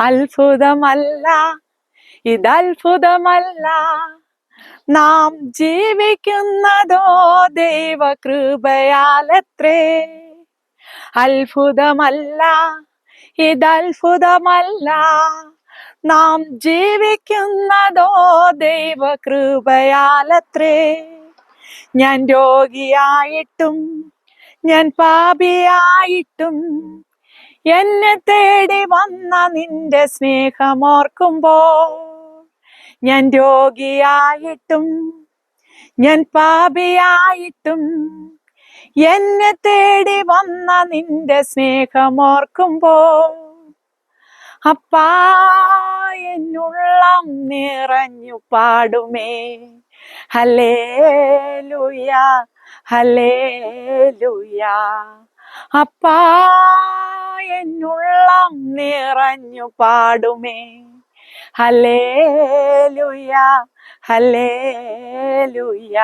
അത്ഭുതമല്ല ഇതത്ഭുതമല്ല. നാം ജീവിക്കുന്നതോ ദൈവകൃപയാലത്രേ. അത്ഭുതമല്ല ഇതത്ഭുതമല്ല. നാം ജീവിക്കുന്നതോ ദൈവകൃപയാലത്രേ. ഞാൻ രോഗിയായിട്ടും ഞാൻ പാപിയായിട്ടും എന്നെ തേടി വന്ന നിന്റെ സ്നേഹമോർക്കുമ്പോ ഞാൻ രോഗിയായിട്ടും ഞാൻ പാപിയായിട്ടും എന്നെ തേടി വന്ന നിന്റെ സ്നേഹമോർക്കുമ്പോ അപ്പാ നിറഞ്ഞു പാടുമേ. ഹല്ലേലൂയ ഹല്ലേലൂയ. അപ്പാ എന്നുള്ളം നിറഞ്ഞു പാടുമേ. ഹല്ലേലൂയ ഹല്ലേലൂയ.